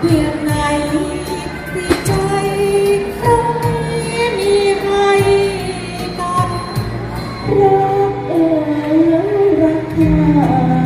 เพียงไหนที่ใจครมีใครกันรักเอ๋รักเธอ